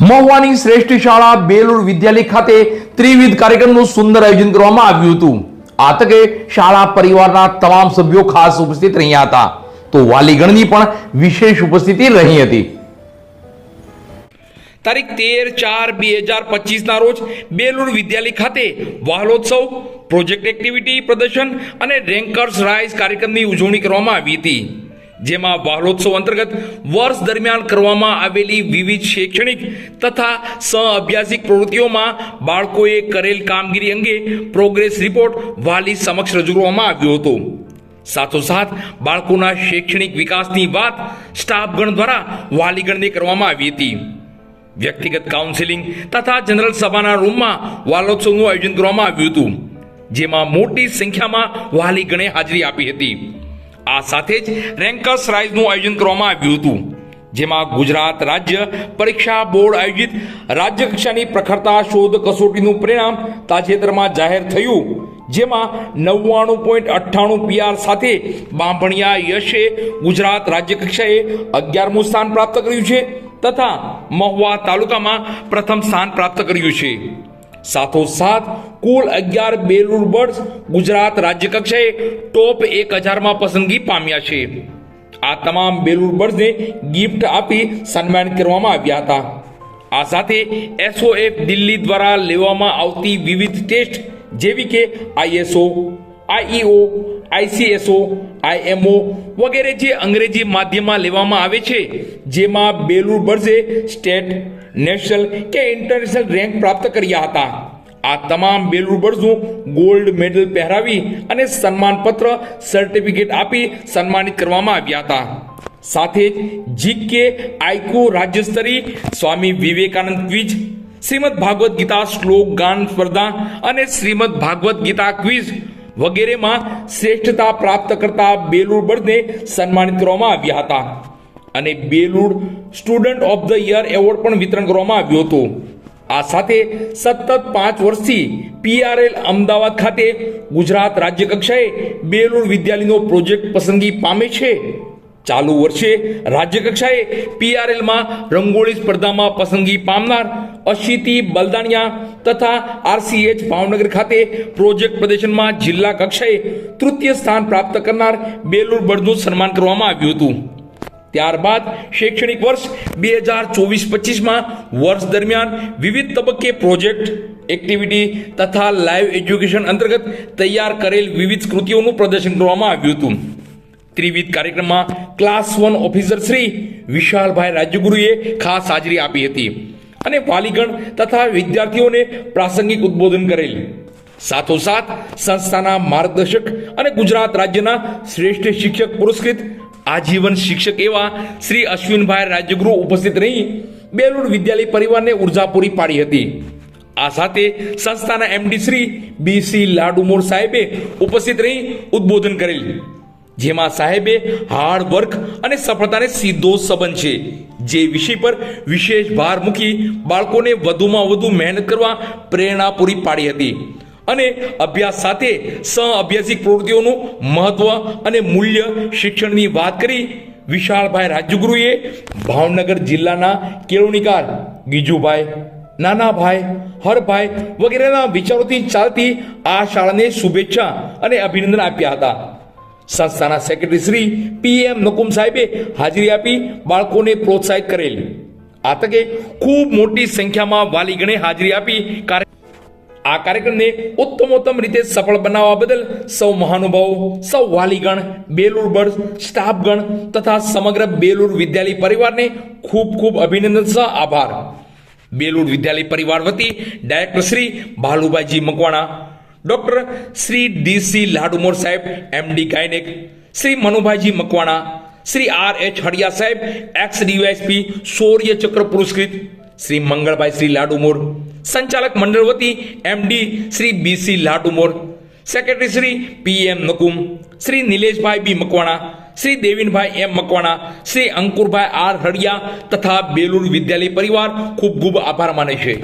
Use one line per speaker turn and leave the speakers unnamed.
મહુવાની શ્રેષ્ઠ શાળા બેલુર વિદ્યાલય ખાતે ત્રિવિધ કાર્યક્રમનું સુંદર આયોજન કરવામાં આવ્યું હતું. આ તકે શાળા પરિવારના તમામ સભ્યો ખાસ ઉપસ્થિત રહ્યા હતા. તો વાલીગણની પણ વિશેષ ઉપસ્થિતિ રહી હતી. તારીખ તેર ચાર બે હજાર પચીસના રોજ બેલુર વિદ્યાલય ખાતે વાહલોત્સવ, પ્રોજેક્ટ એક્ટિવિટી પ્રદર્શન અને રેન્કર્સ રાઇઝ કાર્યક્રમની ઉજવણી કરવામાં આવી હતી. જેમાં વાહલોત્સવ અંતર્ગત વર્ષ દરમિયાન કરવામાં આવેલી વિવિધ શૈક્ષણિક તથા સહઅભ્યાસિક પ્રવૃત્તિઓમાં બાળકોએ કરેલ કામગીરી અંગે પ્રોગ્રેસ રિપોર્ટ વાલી સમક્ષ રજૂ કરવામાં આવ્યો હતો. સાથોસાથ, બાળકોના શૈક્ષણિક વિકાસની વાત સ્ટાફગણ દ્વારા વાલીગણને કરવામાં આવી હતી. વ્યક્તિગત કાઉન્સેલિંગ તથા જનરલ સભાના રૂમમાં વાલોત્સવનું આયોજન કરવામાં આવ્યું હતું, જેમાં મોટી સંખ્યામાં વાલીગણે હાજરી આપી હતી. આ સાથે જ રેન્કર્સ રાઇઝનું આયોજન કરવામાં આવ્યું હતું, જેમાં ગુજરાત રાજ્ય પરીક્ષા બોર્ડ આયોજિત રાજ્ય કક્ષાની પ્રખરતા શોધ કસોટીનું પરિણામ તાજેતરમાં જાહેર થયું, જેમાં નવ્વાણું પોઈન્ટ અઠ્ઠાણું પીઆર સાથે બાંભણિયા યશે ગુજરાત રાજ્ય કક્ષાએ અગિયારમું સ્થાન પ્રાપ્ત કર્યું છે, તથા મહુવા તાલુકામાં પ્રથમ સ્થાન પ્રાપ્ત કર્યું છે. સાથોસાથ કુલ અગિયાર બેલુર બર્ડ્સ ગુજરાત રાજ્ય કક્ષાએ ટોપ એક હજારમાં પસંદગી પામ્યા છે આ તમામ બેલુર બર્ડ્સને ગિફ્ટ આપી સન્માનિત કરવામાં આવ્યા હતા આ સાથે એસઓએફ દિલ્હી દ્વારા લેવામાં આવતી વિવિધ ટેસ્ટ જેવી કે આઈએસઓ આઈઈઓ આઈસીએસઓ આઈએમઓ વગેરે જે અંગ્રેજી માધ્યમમાં લેવામાં આવે છે જેમાં બેલુર બર્ઝે સ્ટેટ નેશનલ કે ઇન્ટરનેશનલ રેન્ક પ્રાપ્ત કર્યા હતા. આ તમામ બેલુર ગોલ્ડ મેડલ પહેરાવી અને સન્માનપત્ર, સર્ટિફિકેટ આપી સન્માનિત કરવામાં આવ્યા હતા. સાથે જ જીકે આઈકુ રાજ્ય સ્તરીય સ્વામી વિવેકાનંદ ક્વિઝ, શ્રીમદ ભાગવત ગીતા શ્લોક ગાન સ્પર્ધા અને શ્રીમદ ભાગવત ગીતા ક્વિઝ વગેરેમાં શ્રેષ્ઠતા પ્રાપ્ત કરતા બેલુર બર્ડને સન્માનિત કરવામાં આવ્યા હતા. અને Belur student of the year award પણ વિતરણ કરવામાં આવ્યું હતું. આ સાથે સતત પાંચ વર્ષથી પીઆરએલ અમદાવાદ ખાતે ગુજરાત રાજ્ય કક્ષાએ બેલુડ વિદ્યાલયનો પ્રોજેક્ટ પસંદગી પામે છે. ચાલુ વર્ષે રાજ્ય કક્ષાએ પીઆરએલમાં રંગોળી સ્પર્ધામાં પસંદગી પામનાર અશિતિ બલદાણિયા તથા આરસીએચ ભાવનગર ખાતે પ્રોજેક્ટ પ્રદર્શનમાં જિલ્લા કક્ષાએ તૃતીય સ્થાન પ્રાપ્ત કરનાર બેલુર બળનું સન્માન કરવામાં આવ્યું હતું. ત્યારબાદ શૈક્ષણિક વર્ષ બે હજાર ચોવીસ પચીસમાં વર્ષ દરમિયાન વિવિધ તબક્કે પ્રોજેક્ટ, એક્ટિવિટી તથા લાઈવ એજ્યુકેશન અંતર્ગત તૈયાર કરેલ વિવિધ કૃતિઓનું પ્રદર્શન કરવામાં આવ્યું હતું. ત્રિવિધ કાર્યક્રમમાં ક્લાસ વન ઓફિસર શ્રી વિશાલભાઈ રાજ્યગુરુએ ખાસ હાજરી આપી હતી અને વાલીગણ તથા વિદ્યાર્થીઓને પ્રાસંગિક ઉદ્બોધન કરેલ. સાથોસાથ સંસ્થાના માર્ગદર્શક અને ગુજરાત રાજ્યના શ્રેષ્ઠ શિક્ષક પુરસ્કૃત આજીવન શિક્ષક એવા શ્રી અશ્વિનભાઈ રાજ્યગુરુ ઉપસ્થિત રહી બેલુર વિદ્યાલય પરિવારને ઊર્જા પૂરી પાડી હતી. આ સાથે સંસ્થાના એમડી શ્રી બીસી લાડુમોર સાહેબે ઉપસ્થિત રહી ઉદ્બોધન કરેલ. જેમાં સાહેબે હાર્ડ વર્ક અને સફળતાને સીધો સંબંધ છે. જે વિષય પર વિશેષ ભાર મૂકી બાળકોને વધુમાં વધુ મહેનત કરવા પ્રેરણા પૂરી પાડી હતી. અને અભ્યાસ સાથે સહ અભ્યાસિક પ્રવૃત્તિઓનું મહત્વ અને મૂલ્ય શિક્ષણની વાત કરી વિશાળભાઈ રાજ્યગુરુએ ભાવનગર જિલ્લાના કેળવણીકાર ગીજુભાઈ, નાનાભાઈ, હરભાઈ વગેરેના વિચારોથી ચાલતી આ શાળાને શુભેચ્છા અને અભિનંદન આપ્યા હતા. સંસ્થાના સેક્રેટરી શ્રી પીએમ નકુમ સાહેબે હાજરી આપી બાળકોને પ્રોત્સાહિત કરેલ. આ તકે ખૂબ મોટી સંખ્યામાં વાલીગણે હાજરી આપી કાર્ય આ કાર્યક્રમને ઉત્તમોત્તમ રીતે સફળ બનાવવા બદલ સૌ મહાનુભાવો, સૌ વાલીગણ, બેલુર બર્ડ સ્ટાફગણ તથા સમગ્ર બેલુર વિદ્યાલય પરિવારને ખૂબ ખૂબ અભિનંદન સહ આભાર. બેલુર વિદ્યાલય પરિવાર વતી director Shri Bhalubhaiji Makwana, doctor Shri DC Ladumor સાહેબ, MD gynaec, Shri Manubhaiji Makwana, Shri R H Hadiya સાહેબ, એક્સ ડીવાયસપી શૌર્ય ચક્ર પુરસ્કૃત, શ્રી મંગળભાઈ શ્રી લાડુમોર સંચાલક મંડળ વતી MD Shri BC Ladumor, secretary Shri P M Nakum, Shri Nileshbhai B Makwana, Shri Devinbhai M Makwana, Shri Ankurbhai R Hadiya તથા બેલુર વિદ્યાલય પરિવાર ખૂબ ખૂબ આભાર માને છે.